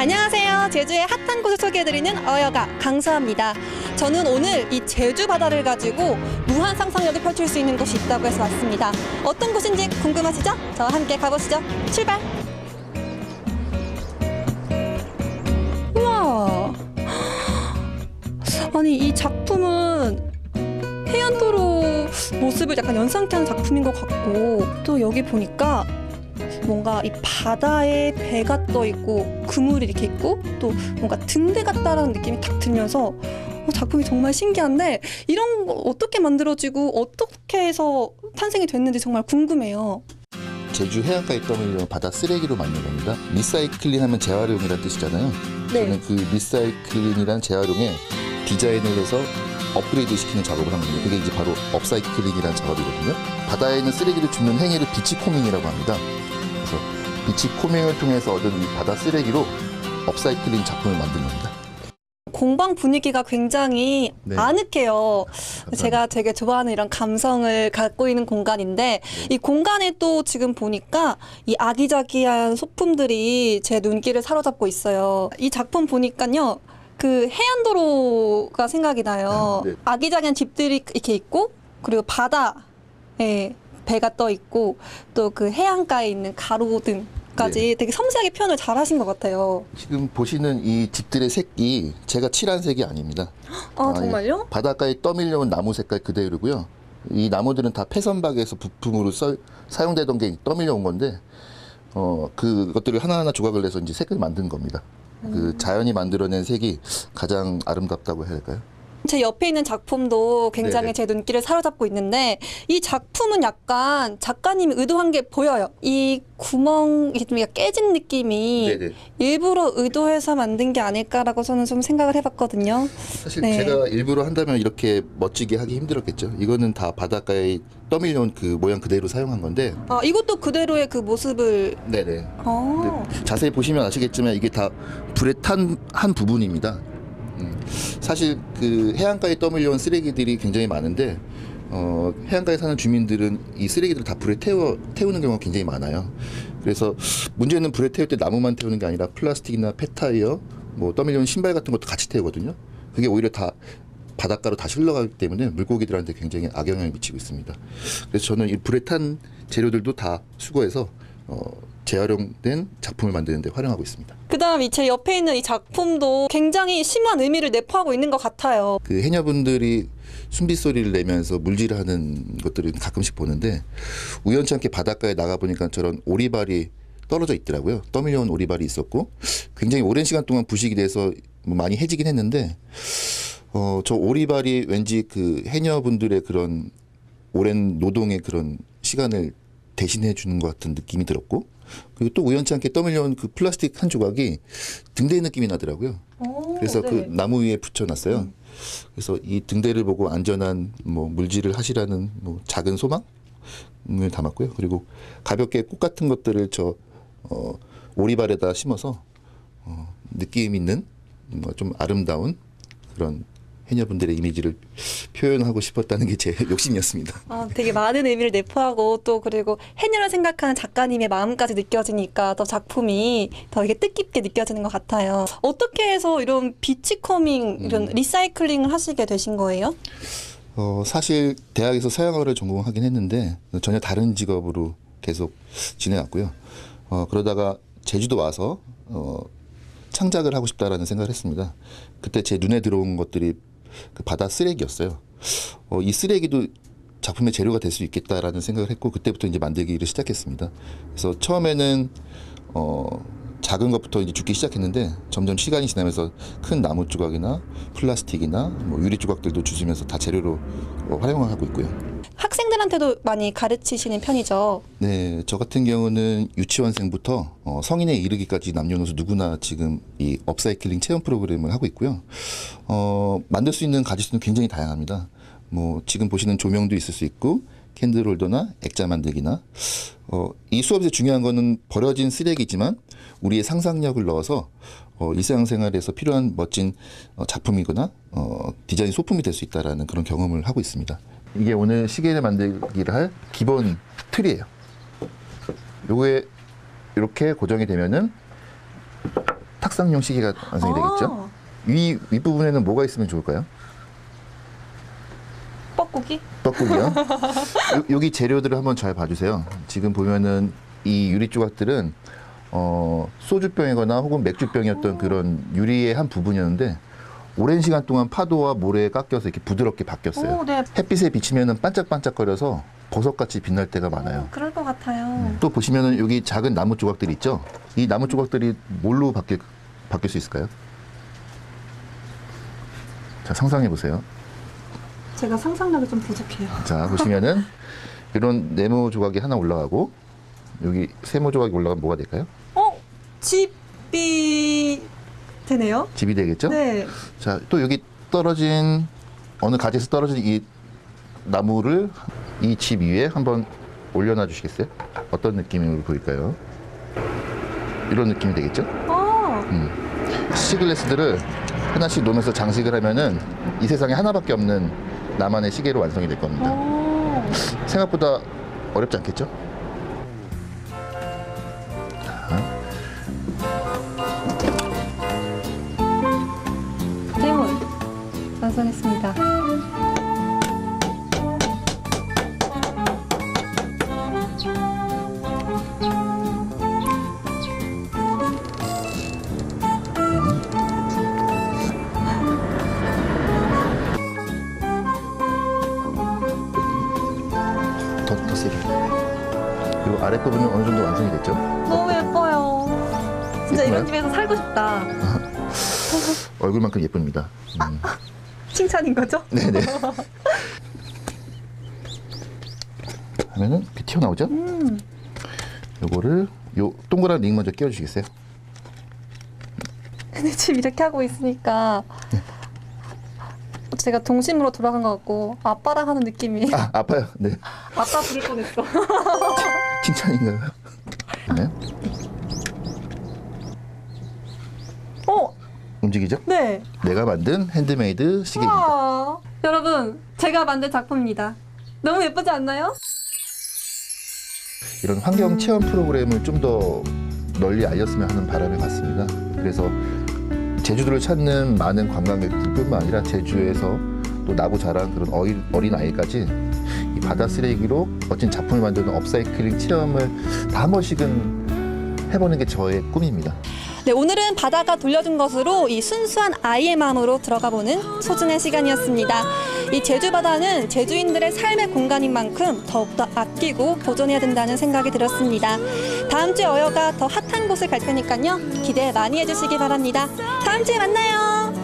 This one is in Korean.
안녕하세요. 제주의 핫한 곳을 소개해드리는 어여가 강서입니다. 저는 오늘 이 제주 바다를 가지고 무한 상상력을 펼칠 수 있는 곳이 있다고 해서 왔습니다. 어떤 곳인지 궁금하시죠? 저와 함께 가보시죠. 출발! 우와! 아니, 이 작품은 해안도로 모습을 약간 연상케 하는 작품인 것 같고 또 여기 보니까 뭔가 이 바다에 배가 떠 있고 그물이 이렇게 있고 또 뭔가 등대 같다라는 느낌이 딱 들면서 어, 작품이 정말 신기한데 이런 거 어떻게 만들어지고 어떻게 해서 탄생이 됐는지 정말 궁금해요. 제주 해안가에 떠밀려 바다 쓰레기로 만든 겁니다. 리사이클링 하면 재활용이라는 뜻이잖아요. 저는 그 리사이클링이라는 재활용에 디자인을 해서 업그레이드 시키는 작업을 한 겁니다. 그게 이제 바로 업사이클링이라는 작업이거든요. 바다에 있는 쓰레기를 줍는 행위를 비치코밍이라고 합니다. 그래서 비치코밍을 통해서 얻은 이 바다 쓰레기로 업사이클링 작품을 만든 겁니다. 공방 분위기가 굉장히 네. 아늑해요. 감사합니다. 제가 되게 좋아하는 이런 감성을 갖고 있는 공간인데 이 공간에 또 지금 보니까 이 아기자기한 소품들이 제 눈길을 사로잡고 있어요. 이 작품 보니까요. 그 해안도로가 생각이 나요. 아, 네. 아기자기한 집들이 이렇게 있고 그리고 바다에 배가 떠 있고 또 그 해안가에 있는 가로등 까지 네. 되게 섬세하게 표현을 잘 하신 것 같아요. 지금 보시는 이 집들의 색이 제가 칠한 색이 아닙니다. 아, 아, 정말요? 바닷가에 떠밀려온 나무 색깔 그대로고요. 이 나무들은 다 폐선박에서 부품으로 써- 사용되던 게 떠밀려온 건데 어 그것들을 하나하나 조각을 내서 이제 색을 만든 겁니다. 그 자연이 만들어낸 색이 가장 아름답다고 해야 할까요? 제 옆에 있는 작품도 굉장히 네네. 제 눈길을 사로잡고 있는데 이 작품은 약간 작가님이 의도한 게 보여요. 이 구멍이 좀 약간 깨진 느낌이 네네. 일부러 의도해서 만든 게 아닐까라고 저는 좀 생각을 해봤거든요. 사실 네. 제가 일부러 한다면 이렇게 멋지게 하기 힘들었겠죠. 이거는 다 바닷가에 떠밀려온 그 모양 그대로 사용한 건데. 아 이것도 그대로의 그 모습을 네네. 어. 근데 자세히 보시면 아시겠지만 이게 다 불에 탄 한 부분입니다. 음, 사실 그 해안가에 떠밀려온 쓰레기들이 굉장히 많은데 어, 해안가에 사는 주민들은 이 쓰레기들을 다 불에 태워 태우는 경우가 굉장히 많아요. 그래서 문제는 불에 태울 때 나무만 태우는 게 아니라 플라스틱이나 폐타이어, 뭐 떠밀려온 신발 같은 것도 같이 태우거든요. 그게 오히려 다 바닷가로 다시 흘러가기 때문에 물고기들한테 굉장히 악영향을 미치고 있습니다. 그래서 저는 이 불에 탄 재료들도 다 수거해서 어, 재활용된 작품을 만드는 데 활용하고 있습니다. 그다음 이 제 옆에 있는 이 작품도 굉장히 심한 의미를 내포하고 있는 것 같아요. 그 해녀분들이 숨비 소리를 내면서 물질하는 것들을 가끔씩 보는데 우연치 않게 바닷가에 나가 보니까 저런 오리발이 떨어져 있더라고요. 떠밀려온 오리발이 있었고 굉장히 오랜 시간 동안 부식이 돼서 뭐 많이 해지긴 했는데 어 저 오리발이 왠지 그 해녀분들의 그런 오랜 노동의 그런 시간을 대신해 주는 것 같은 느낌이 들었고 그리고 또 우연치 않게 떠밀려온 그 플라스틱 한 조각이 등대 느낌이 나더라고요. 그래서 네. 그 나무 위에 붙여놨어요. 그래서 이 등대를 보고 안전한 뭐 물질을 하시라는 뭐 작은 소망을 담았고요. 그리고 가볍게 꽃 같은 것들을 저 어, 오리발에다 심어서 어, 느낌 있는 뭔가 좀 아름다운 그런 해녀분들의 이미지를 표현하고 싶었다는 게 제 욕심이었습니다. 아, 되게 많은 의미를 내포하고 또 그리고 해녀를 생각하는 작가님의 마음까지 느껴지니까 더 작품이 더 이게 뜻깊게 느껴지는 것 같아요. 어떻게 해서 이런 비치커밍 이런 리사이클링을 하시게 되신 거예요? 어, 사실 대학에서 서양어를 전공하긴 했는데 전혀 다른 직업으로 계속 지내왔고요. 어, 그러다가 제주도 와서 어, 창작을 하고 싶다라는 생각을 했습니다. 그때 제 눈에 들어온 것들이 그 바다 쓰레기였어요. 어, 이 쓰레기도 작품의 재료가 될 수 있겠다라는 생각을 했고 그때부터 이제 만들기를 시작했습니다. 그래서 처음에는 어, 작은 것부터 이제 죽기 시작했는데 점점 시간이 지나면서 큰 나무 조각이나 플라스틱이나 뭐 유리 조각들도 주시면서 다 재료로 어, 활용하고 있고요. 학생들한테도 많이 가르치시는 편이죠. 네, 저 같은 경우는 유치원생부터 어, 성인에 이르기까지 남녀노소 누구나 지금 이 업사이클링 체험 프로그램을 하고 있고요. 어, 만들 수 있는 가짓수는 굉장히 다양합니다. 뭐 지금 보시는 조명도 있을 수 있고 캔들 홀더나 액자 만들기나 어, 이 수업에서 중요한 거는 버려진 쓰레기지만 우리의 상상력을 넣어서 어, 일상생활에서 필요한 멋진 어, 작품이거나 어, 디자인 소품이 될 수 있다라는 그런 경험을 하고 있습니다. 이게 오늘 시계를 만들기를 할 기본 틀이에요. 요게 이렇게 고정이 되면은 탁상용 시계가 완성이 되겠죠. 위 윗부분에는 뭐가 있으면 좋을까요? 뻐꾸기? 떡국이요. 요- 여기 재료들을 한번 잘 봐주세요. 지금 보면은 이 유리 조각들은 어, 소주병이거나 혹은 맥주병이었던 그런 유리의 한 부분이었는데 오랜 시간 동안 파도와 모래에 깎여서 이렇게 부드럽게 바뀌었어요. 오, 네. 햇빛에 비치면은 반짝반짝거려서 버섯같이 빛날 때가 많아요. 그럴 것 같아요. 또 보시면은 여기 작은 나무 조각들이 있죠. 이 나무 조각들이 뭘로 바뀔 바뀔 수 있을까요? 자 상상해 보세요. 제가 상상력이 좀 부족해요. 자 보시면은 이런 네모 조각이 하나 올라가고 여기 세모 조각이 올라가면 뭐가 될까요? 어? 집이 되네요? 집이 되겠죠? 네. 자 또 여기 떨어진 어느 가지에서 떨어진 이 나무를 이 집 위에 한번 올려놔 주시겠어요? 어떤 느낌으로 보일까요? 이런 느낌이 되겠죠? 아, 시글레스들을 하나씩 놓으면서 장식을 하면은 이 세상에 하나밖에 없는 나만의 시계로 완성이 될 겁니다. 오. 생각보다 어렵지 않겠죠? 대문 완성했습니다. 그리고 아랫부분은 어느 정도 완성이 됐죠? 너무 예뻐요. 진짜 예쁘나요? 이런 집에서 살고 싶다. 얼굴만큼 예쁩니다. 음. 칭찬인 거죠? 네네. 하면은 이렇게 튀어나오죠? 음. 요거를 요 동그란 링 먼저 끼워주시겠어요? 근데 지금 이렇게 하고 있으니까 제가 동심으로 돌아간 것 같고 아빠랑 하는 느낌이 아 아파요. 네. 아빠 부를 뻔했어. 칭찬인가요? 네. 어, 움직이죠? 네. 내가 만든 핸드메이드 시계입니다. 와. 여러분, 제가 만든 작품입니다. 너무 예쁘지 않나요? 이런 환경 체험 프로그램을 좀 더 널리 알렸으면 하는 바람이 같습니다. 그래서 제주도를 찾는 많은 관광객들뿐만 아니라 제주에서 또 나고 자란 그런 어린 아이까지 이 바다 쓰레기로 멋진 작품을 만드는 업사이클링 체험을 다 한 번씩은 해보는 게 저의 꿈입니다. 네, 오늘은 바다가 돌려준 것으로 이 순수한 아이의 마음으로 들어가 보는 소중한 시간이었습니다. 이 제주 바다는 제주인들의 삶의 공간인 만큼 더욱더 아끼고 보존해야 된다는 생각이 들었습니다. 다음 주에 어여가 더 핫한 곳을 갈 테니까요. 기대 많이 해주시기 바랍니다. 다음 주에 만나요.